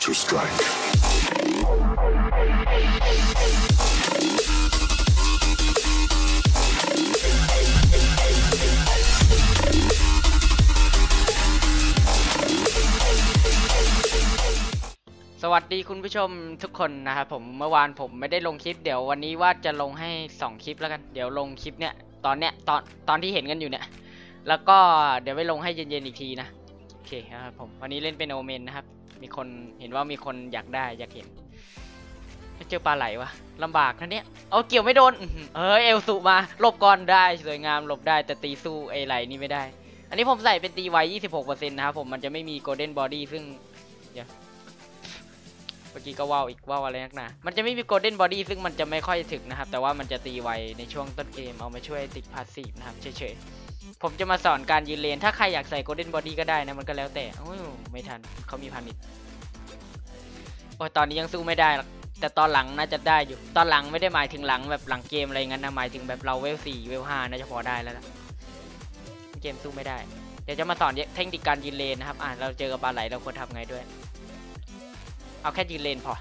to strike. สวัสดีคุณผู้ชมทุกคนนะครับผมเมื่อวานผมไม่ได้ลงคลิปเดี๋ยววันนี้ว่าจะลงให้ 2 คลิปแล้วกัน เดี๋ยวลงคลิปเนี้ยตอนเนี้ยตอนตอนที่เห็นกันอยู่เนี่ย แล้วก็เดี๋ยวไปลงให้เย็นๆอีกทีนะ โอเคครับผมวันนี้เล่นเป็นโอเมนนะครับ มีคนเห็นว่ามีคนอยากได้อยากเห็นเจอปลาไหลวะลำบากนะเนี่ยเอาเกี่ยวไม่โดนเออเอลสุมาหลบก่อนได้สวยงามหลบได้แต่ตีสู้ไอไหลนี่ไม่ได้ อันนี้ผมใส่เป็นตีไว้26%นะครับผมมันจะไม่มีโกลเด้นบอดี้ซึ่งเมื่อกี้ก็ว่าวอีกว่าวอะไรนักหนา มันจะไม่มีโกลเด้นบอดี้ซึ่งมันจะไม่ค่อยถึกนะครับ แต่ว่ามันจะตีไวในช่วงต้นเกมเอามาช่วยติดพาสซีฟนะครับเฉยๆ ผมจะมาสอนการยืนเลน ถ้าใครอยากใส่โกลเด้นบอดี้ก็ได้นะ มันก็แล้วแต่โอ้ยไม่ทันเขามีพานิชโอ้ยตอนนี้ยังสู้ไม่ได้หรอกแต่ตอนหลังน่าจะได้อยู่ ตอนหลังไม่ได้หมายถึงหลังแบบหลังเกมอะไรงั้นนะหมายถึงแบบเราเวลสี่เวลห้าน่าจะพอได้แล้วล่ะเกมสู้ไม่ได้ เดี๋ยวจะมาสอนเทคนิคการยืนเลนนะครับ อ่าเราเจอกับปลาไหลเราควรทำไงด้วย เอาแค่ยืนเลนพอ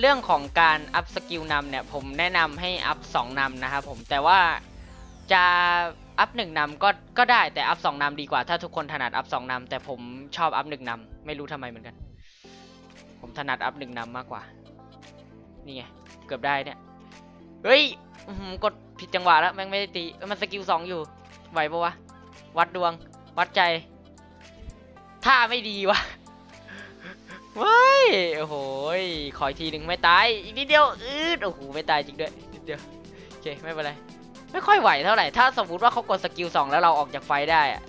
เรื่องของการอัพสกิลนำเนี่ยผมแนะนำให้อัพ2นำนะครับผม แต่ว่าจะ อัพหนึ่งนำก็ก็ได้แต่อัพสองนำดีกว่า ถ้าทุกคนถนัดอัพสองนำแต่ผมชอบอัพหนึ่งนำไม่รู้ทำไมเหมือนกัน ผมถนัดอัพหนึ่งนำมากกว่า นี่ไงเกือบได้เนี่ยเฮ้ยกดผิดจังหวะแล้วแม่งไม่ได้ตีมันสกิลสองอยู่ไหวปะวะวัดดวง วัดใจท่าไม่ดีวะว้ายโอ้โหขออีกทีหนึ่งไม่ตายอีกนิดเดียวอืดโอ้โหไม่ตายจริงด้วยนิดเดียวโอเคไม่เป็นไร ไม่ค่อยไหวเท่าไหร่ ถ้าสมมติว่าเขากดสกิลสองแล้วเราออกจากไฟได้อะ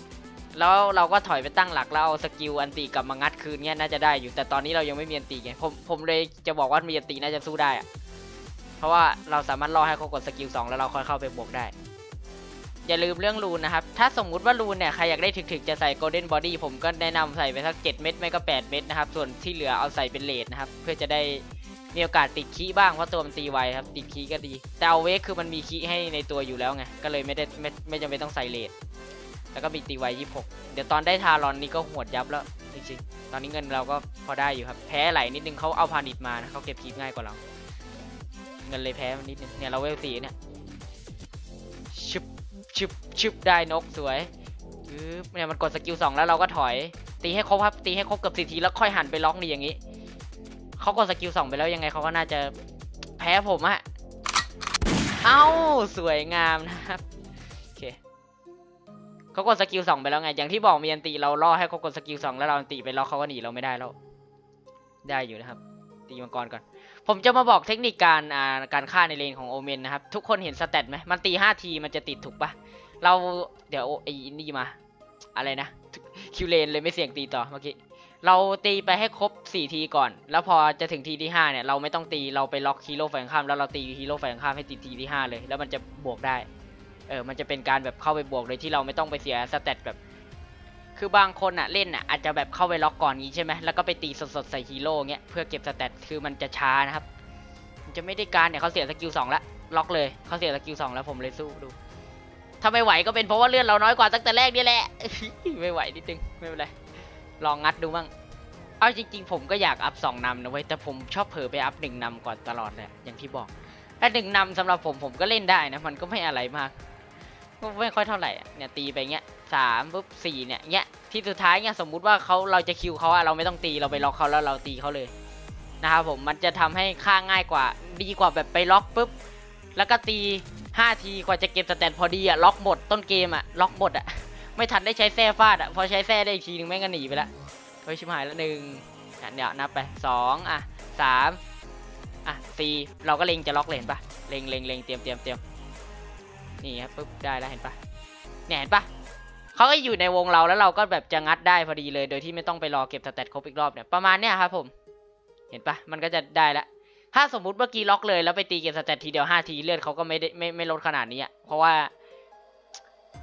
แล้วเราก็ถอยไปตั้งหลักแล้วเอาสกิลอันตีกลับมางัดคืนเนี้ยน่าจะได้อยู่แต่ตอนนี้เรายังไม่มีอันตีไงผมผมเลยจะบอกว่ามีอันตีน่าจะสู้ได้อะเพราะว่าเราสามารถรอให้เขากดสกิลสองแล้วเราค่อยเข้าไปบวกได้ อย่าลืมเรื่องรูนนะครับ ถ้าสมมุติว่ารูนเนี่ยใครอยากได้ถึกๆจะใส่โกลเด้นบอดี้ผมก็แนะนำใส่ไปสัก 7 เม็ดไม่ก็ 8 เม็ดนะครับส่วนที่เหลือเอาใส่เป็นเลดนะครับเพื่อจะได้ มีโอกาสติดคีบ้างเพราะตัวมันตีไวครับติดคีก็ดี แต่เอาเวกคือมันมีคีให้ในตัวอยู่แล้วไงก็เลยไม่ได้ไม่ไม่จำเป็นต้องใส่เลดแล้วก็มีตีไว26 เดี๋ยวตอนได้ทารอนนี่ก็หวดยับแล้วจริงๆตอนนี้เงินเราก็พอได้อยู่ครับแพ้ไหลนิดนึงเขาเอาพาณิชมานะเขาเก็บคีง่ายกว่าเราเงินเลยแพ้นิดนึงเนี่ยเราเวลสีเนี่ยชึบชึบชึบได้นกสวยเนี่ยมันกดสกิลสองแล้วเราก็ถอยตีให้ครบครับตีให้ครบเกับสี่ทีแล้วค่อยหันไปล็อกนี่อย่างนี้ เขากดสกิลสองไปแล้วยังไงเขาก็น่าจะแพ้ผมอะเอ้าสวยงามนะครับโอเคเขากดสกิลสองไปแล้วไง อย่างที่บอกมีอันตีเราล่อให้เขากดสกิลสองแล้วเราอันตีไปล็อเขาก็หนีเราไม่ได้แล้ว ได้อยู่นะครับ ตีมังกรก่อน ผมจะมาบอกเทคนิคการอ่าการฆ่าในเลนของโอเมนนะครับ ทุกคนเห็นสเตตไหมมันตี5ทีมันจะติดถูกปะเราเดี๋ยวไอ้นี่มา อะไรนะคิวเลนเลยไม่เสี่ยงตีต่อเมื่อกี้ เราตีไปให้ครบ 4 ทีก่อน แล้วพอจะถึงทีที่ 5 เนี่ย เราไม่ต้องตีเราไปล็อกฮีโร่ฝ่ายตรงข้ามแล้วเราตีฮีโร่ฝ่ายตรงข้ามให้ติดทีที่ 5 เลย แล้วมันจะบวกได้ เออ มันจะเป็นการแบบเข้าไปบวกโดยที่เราไม่ต้องไปเสียสเตตแบบ คือบางคนอะเล่นอะอาจจะแบบเข้าไปล็อกก่อนงี้ใช่ไหมแล้วก็ไปตีสดๆใส่ฮีโร่เงี้ยเพื่อเก็บสเตตคือมันจะช้านะครับ มันจะไม่ได้การเนี่ยเขาเสียสกิลสองแล้วล็อกเลยเขาเสียสกิลสองแล้วผมเลยสู้ดูถ้าไม่ไหวก็เป็นเพราะว่าเลือดเราน้อยกว่าตั้งแต่แรกนี่แหละไม่ไหวนิดนึงไม่เป็นไร ลองงัดดูบ้าง เอาจริง ๆ ผมก็อยากอัพสองนำนะเว้ยแต่ผมชอบเผลอไปอัพหนึ่งนำก่อนตลอดเลยอย่างที่บอกถ้าหนึ่งนำสำหรับผมผมก็เล่นได้นะ มันก็ไม่อะไรมากก็ไม่ค่อยเท่าไหร่เนี่ยตีไปเงี้ยสามปุ๊บสี่เนี่ยเงี้ยที่สุดท้ายเนี่ยสมมุติว่าเขาเราจะคิวเขาอะเราไม่ต้องตีเราไปล็อกเขาแล้วเราตีเขาเลยนะครับผมมันจะทำให้ค่าง่ายกว่าดีกว่าแบบไปล็อกปุ๊บแล้วก็ตี5ทีกว่าจะเก็บสแตนพอดีอะล็อกหมดต้นเกมอะล็อกหมดอะ ไม่ทันได้ใช้แส้ฟาดอะพอใช้แส้ได้อีกทีนึงแม่งก็หนีไปละเฮ้ยชิบหายแล้วหนึ่งอะเดี๋ยวนับไปสองอะสามอะสี่เราก็เล็งจะล็อกเลยเห็นปะเล็งเล็งเล็งเตรียมเตรียมเตรียมนี่ครับปุ๊บได้แล้วเห็นปะเนี่ยเห็นปะเขาก็อยู่ในวงเราแล้วเราก็แบบจะงัดได้พอดีเลย โดยที่ไม่ต้องไปรอเก็บสแตทครบอีกรอบเนี่ยประมาณเนี้ยครับผม เห็นปะมันก็จะได้ละถ้าสมมุติเมื่อกี้ล็อกเลยแล้วไปตีเกมสแตททีเดียวห้าทีเลือดเขาก็ไม่ได้ไม่ไม่ลดขนาดนี้อะเพราะว่า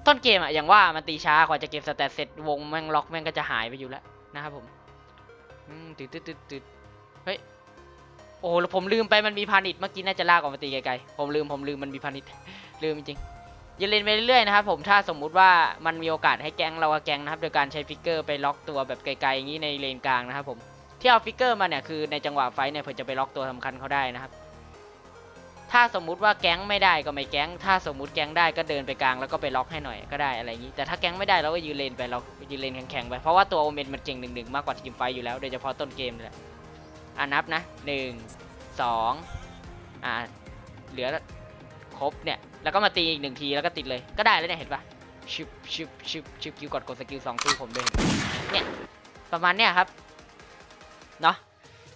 ต้นเกมอะอย่างว่ามันตีช้ากว่าจะเก็บสแตทเสร็จวงแม่งล็อกแม่งก็จะหายไปอยู่แล้วนะครับผมตืดตืดตืดตืดเฮ้ยโอ้ผมลืมไปมันมีพานิชเมื่อกี้น่าจะลากออกมาตีไกลๆผมลืมผมลืมมันมีพานิชลืมจริงอย่าเล่นไปเรื่อยๆนะครับผมถ้าสมมุติว่ามันมีโอกาสให้แก๊งเราก็แก๊งนะครับโดยการใช้ฟิกเกอร์ไปล็อกตัวแบบไกลๆอย่างนี้ในเลนกลางนะครับผมที่เอาฟิกเกอร์มาเนี่ยคือในจังหวะไฟเนี่ยเพื่อจะไปล็อกตัวสำคัญเขาได้นะครับ ถ้าสมมุติว่าแก๊งไม่ได้ก็ไม่แก๊ง ถ้าสมมุติแก๊งได้ก็เดินไปกลางแล้วก็ไปล็อกให้หน่อยก็ได้อะไรอย่างนี้ แต่ถ้าแก๊งไม่ได้เราก็ยืนเลนไปเรายืนเลนแข็งๆไป เพราะว่าตัวโอเมนมันเก่งหนึ่งๆมากกว่าทีมไฟอยู่แล้วโดยเฉพาะต้นเกมเลยอะนับนะหนึ่งสองอ่าเหลือครบเนี่ยแล้วก็มาตีอีกหนึ่งทีแล้วก็ติดเลยก็ได้แล้วเนี่ยเห็นปะชิบชิบชิบชิบคิวกดกดสกิลสองตู้ผมเลยเนี่ยประมาณเนี้ยครับเนาะ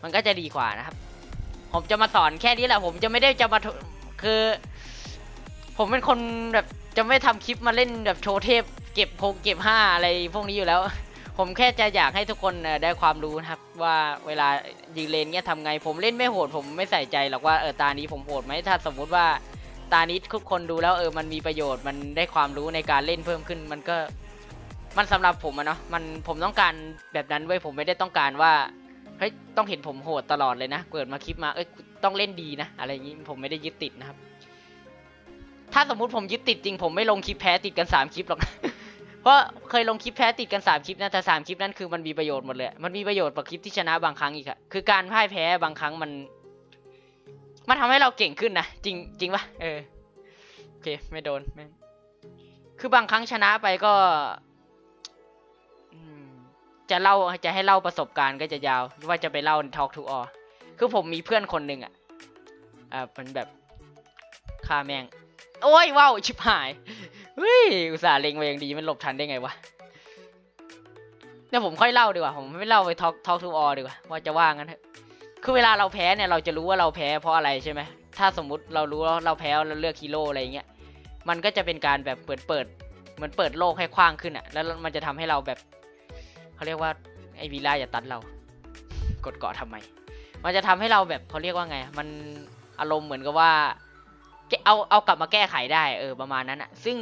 มันก็จะดีกว่านะครับ ผมจะมาสอนแค่นี้แหละ ผมจะไม่ได้จะมาคือ ผมเป็นคนแบบจะไม่ทำคลิปมาเล่นแบบโชว์เทพ เก็บโคงเก็บห้าอะไรพวกนี้อยู่แล้ว ผมแค่จะอยากให้ทุกคนได้ความรู้นะครับ ว่าเวลายิงเลนเนี่ยทำไง ผมเล่นไม่โหด ผมไม่ใส่ใจหรอกว่าเออตานี้ผมโหดไหมถ้าสมมุติว่าตานี้ทุกคนดูแล้วเออมันมีประโยชน์มันได้ความรู้ในการเล่นเพิ่มขึ้นมันก็มันสำหรับผมอะเนาะมันผมต้องการแบบนั้นเว้ยผมไม่ได้ต้องการว่า เฮ้ยต้องเห็นผมโหดตลอดเลยนะเปิดมาคลิปมาเอ้ยต้องเล่นดีนะอะไรอย่างนี้ผมไม่ได้ยึดติดนะครับ ถ้าสมมุติผมยึดติดจริง ผมไม่ลงคลิปแพ้ติดกันสามคลิปหรอกเพราะเคยลงคลิปแพ้ติดกันสามคลิปนะแต่สามคลิปนั้นคือมันมีประโยชน์หมดเลย มันมีประโยชน์กว่าคลิปที่ชนะบางครั้งอีกอะคือการพ่ายแพ้บางครั้งมันมันทำให้เราเก่งขึ้นนะจริงจริงปะเออโอเคไม่โดนไม่คือบางครั้งชนะไปก็ จะเล่าจะให้เล่าประสบการณ์ก็จะยาวว่าจะไปเล่า Talk to All คือผมมีเพื่อนคนหนึ่งอะอ่าเป็นแบบฆ่าแมงโอ้ยว้าวชิบหายเฮ้ยอุตส่าห์เล็งไว้อย่างดีมันหลบทันได้ไงวะเดี๋ยวผมค่อยเล่าดีกว่าผมไม่เล่าไป Talk Talk to All ดีกว่าว่าจะว่างั้นเถอะคือเวลาเราแพ้เนี่ยเราจะรู้ว่าเราแพ้เพราะอะไรใช่ไหมถ้าสมมุติเรารู้ว่าเราแพ้เราเลือกฮีโร่อะไรอย่างเงี้ยมันก็จะเป็นการแบบเปิดเปิดเหมือนเปิดโลกให้กว้างขึ้นอะ แล้วมันจะทำให้เราแบบ เขาเรียกว่าไอวีล่าอย่าตัดเรา กดเกาะทำไม มันจะทำให้เราแบบเขาเรียกว่าไง มันอารมณ์เหมือนกับว่าเอาเอากลับมาแก้ไขได้เออประมาณนั้นอะซึ่ง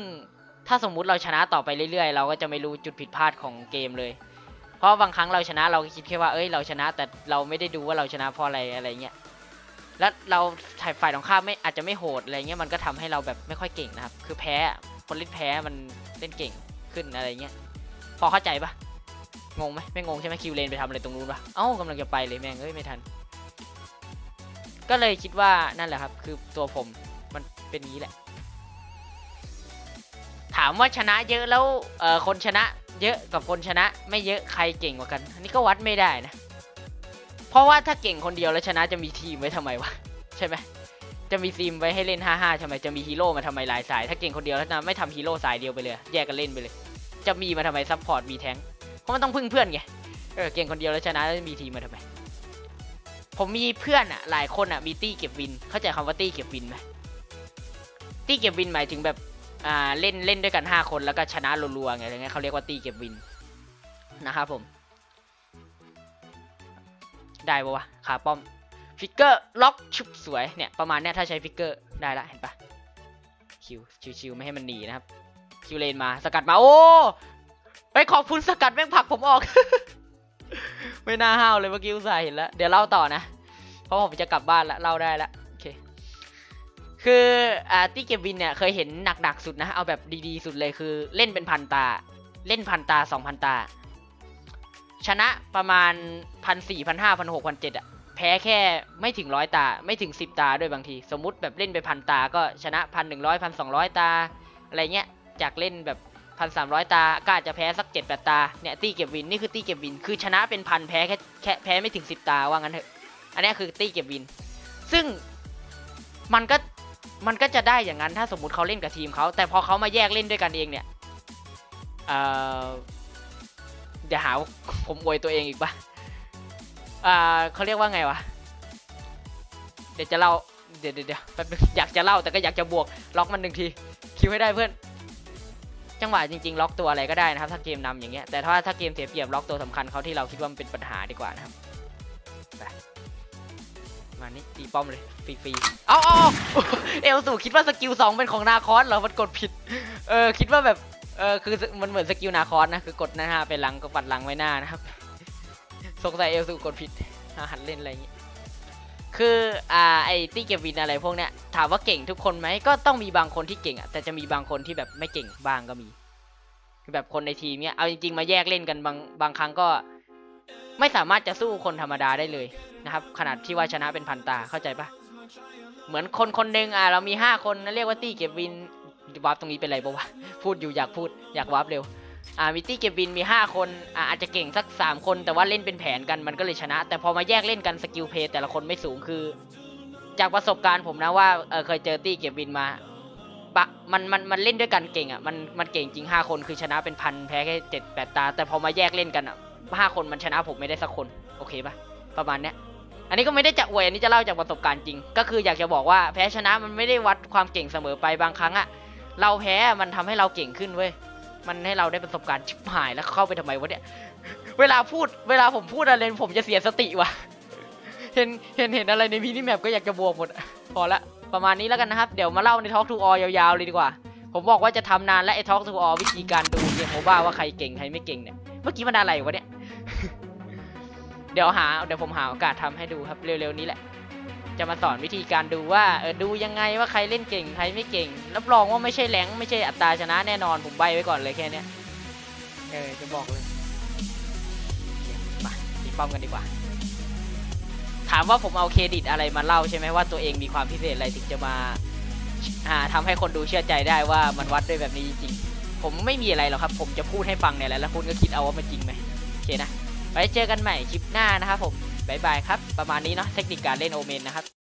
ถ้าสมมุติเราชนะต่อไปเรื่อยๆ เราก็จะไม่รู้จุดผิดพลาดของเกมเลย เพราะบางครั้งเราชนะเราก็คิดแค่ว่าเอ้ยเราชนะ แต่เราไม่ได้ดูว่าเราชนะเพราะอะไรอะไรเงี้ยแล้วเราฝ่ายตรงข้ามไม่อาจจะไม่โหดอะไรเงี้ยมันก็ทำให้เราแบบไม่ค่อยเก่งนะครับ คือแพ้คนเล่นแพ้มันเล่นเก่งขึ้นอะไรเงี้ยพอเข้าใจปะ งงไหมไม่งงใช่ไหมคิวเลนไปทำอะไรตรงนู้นปะเอ้ากำลังจะไปเลยแม่งเอ้ยไม่ทัน ก็เลยคิดว่านั่นแหละครับ คือตัวผมมันเป็นนี้แหละ ถามว่าชนะเยอะแล้วเออคนชนะ เยอะกับคนชนะ ไม่เยอะใครเก่งกว่ากัน อันนี้ก็วัดไม่ได้นะ เพราะว่าถ้าเก่งคนเดียวแล้วชนะจะมีทีมไว้ทำไมวะใช่ไหมจะมีทีมไว้ให้เล่น 5-5ทำไม จะมีฮีโร่มาทำไมหลายสาย ถ้าเก่งคนเดียวแล้วนะไม่ทำฮีโร่สายเดียวไปเลย แยกกันเล่นไปเลย จะมีมาทำไมซัพพอร์ต มีแทง เพราะมันต้องพึ่งเพื่อนไงเออเก่งคนเดียวแล้วชนะแล้วมีทีมมาทำไมผมมีเพื่อนอะหลายคนอะมีตี้เก็บวิน เข้าใจคำว่าตี้เก็บวินไหมตี้เก็บวินหมายถึงแบบอ่าเล่นเล่นด้วยกันห้าคนแล้วก็ชนะรัวๆไงอะไรเงี้ยเขาเรียกว่าตี้เก็บวินนะครับผม ได้ปะวะขาป้อมฟิกเกอร์ล็อกชุบสวยเนี่ยประมาณเนี้ยถ้าใช้ฟิกเกอร์ได้ละเห็นปะคิวชิวๆไม่ให้มันหนีนะครับคิวเลนมาสกัดมาโอ้ ไปขอบคุณสกัดแม่งผักผมออก ไม่น่าห้าวเลยเมื่อกี้อุตส่าห์เห็นแล้ว เดี๋ยวเล่าต่อนะ เพราะผมจะกลับบ้านแล้วเล่าได้แล้วโอเค คืออ่าตี้เก็บวินเนี่ยเคยเห็นหนักๆสุดนะ เอาแบบดีๆสุดเลยคือ เล่นเป็นพันตา เล่นพันตาสองพันตา ชนะประมาณพันสี่พันห้าพันหกพันเจ็ดอะแพ้แค่ไม่ถึงร้อยตา ไม่ถึงสิบตาด้วยบางที สมมุติแบบเล่นไปพันตา ก็ชนะพันหนึ่งร้อยพันสองร้อยตา อะไรเงี้ยจากเล่นแบบ พันสามร้อยตาก็อาจจะแพ้สักเจ็ดแปดตาเนี่ยตี้เก็บวินนี่คือตี้เก็บวิน คือชนะเป็นพันแพ้แค่แค่แพ้ไม่ถึงสิบตาว่างั้นเถอะอันนี้คือตี้เก็บวิน ซึ่งมันก็มันก็จะได้อย่างนั้นถ้าสมมติเขาเล่นกับทีมเขาแต่พอเขามาแยกเล่นด้วยกันเองเนี่ยเอ่อเดี๋ยวหาว่าผมอวยตัวเองอีกปะอ่าเขาเรียกว่าไงวะเดี๋ยวจะเล่าเดี๋ยวเดี๋ยวแป๊บนึงอยากจะเล่าแต่ก็อยากจะบวกล็อกมันหนึ่งทีคิวให้ได้เพื่อน จังหวะจริงๆ ล็อกตัวอะไรก็ได้นะครับ ถ้าเกมนำอย่างเงี้ยแต่ถ้าถ้าเกมเสียเปรียบล็อกตัวสำคัญเขาที่เราคิดว่ามันเป็นปัญหาดีกว่านะครับมานี่ตีป้อมเลยฟรีๆเอาเอาเอเอลสูคิดว่าสกิลสองเป็นของนาคอสเหรอมันกดผิดเออคิดว่าแบบเออคือมันเหมือนสกิลนาคอสนะคือกดหน้าไปหลังก็ปัดหลังไว้หน้านะครับสงสัยเอลสูกดผิดหันเล่นอะไรอย่างเงี้ย คืออ่าไอตี้เก็บวินอะไรพวกเนี้ยถามว่าเก่งทุกคนไหมก็ต้องมีบางคนที่เก่งอะแต่จะมีบางคนที่แบบไม่เก่งบ้างก็มีคือแบบคนในทีมเนี้ยเอาจริงๆมาแยกเล่นกันบางบางครั้งก็ ไม่สามารถจะสู้คนธรรมดาได้เลยนะครับ ขนาดที่ว่าชนะเป็นพันตาเข้าใจปะเหมือนคนคนหนึ่งอะเรามีห้าคนนะเรียกว่าตี้เก็บวินวาร์ปตรงนี้เป็นไรปะวะพูดอยู่อยากพูดอยากวาร์ปเร็ว อ่ามิตี้เก็บวินมี 5 คนอ่าอาจจะเก่งสัก 3 คน แต่ว่าเล่นเป็นแผนกันมันก็เลยชนะ แต่พอมาแยกเล่นกันสกิลเพย์แต่ละคนไม่สูงคือ จากประสบการณ์ผมนะว่าเออเคยเจอตี้เก็บวินมาปะมันมันมันเล่นด้วยกันเก่งอะมันมันเก่งจริง 5 คนคือชนะเป็นพันแพ้แค่เจ็ดแปดตา แต่พอมาแยกเล่นกันอะห้าคนมันชนะผมไม่ได้สักคนโอเคปะประมาณเนี้ยอันนี้ก็ไม่ได้จะอวยอันนี้จะเล่าจากประสบการณ์จริง ก็คืออยากจะบอกว่าแพ้ชนะมันไม่ได้วัดความเก่งเสมอไปบางครั้งอะเราแพ้มันทำให้เราเก่งขึ้นเว้ย มันให้เราได้ประสบการณ์ชิบหายแล้วเข้าไปทำไมวะเนี่ย เวลาพูด เวลาผมพูดอะไรผมจะเสียสติว่ะ เห็น เห็น เห็นอะไรในพีนี่แมปก็อยากจะบวกหมด พอละ ประมาณนี้แล้วกันนะครับ เดี๋ยวมาเล่าในทอ l k ทูออยาวๆเลยดีกว่า ผมบอกว่าจะทำนานและไอ้ทอ l k ทูออวิธีการดูเกมโมบ้าว่าใครเก่งใครไม่เก่งเนี่ย เมื่อกี้มันอะไรวะเนี่ย เดี๋ยวหา เดี๋ยวผมหาโอกาสทำให้ดูครับ เร็วๆนี้แหละ จะมาสอนวิธีการดูว่าเออดูยังไงว่าใครเล่นเก่งใครไม่เก่งรับรองว่าไม่ใช่แรงไม่ใช่อัตราชนะแน่นอนผมใบไว้ก่อนเลยแค่นี้เออจะบอกเลยมาตีป้อมกันดีกว่า ถามว่าผมเอาเครดิตอะไรมาเล่าใช่ไหมว่าตัวเองมีความพิเศษอะไรถึงจะมาอ่าทำให้คนดูเชื่อใจได้ว่ามันวัดด้วยแบบนี้จริงๆผมไม่มีอะไรหรอกครับ ผมจะพูดให้ฟังเนี่ยแหละแล้วคุณก็คิดเอาว่ามันจริงไหมโอเคนะไว้เจอกันใหม่คลิปหน้านะครับผม บายบายครับ ประมาณนี้เนาะเทคนิคการเล่นโอเมนนะครับ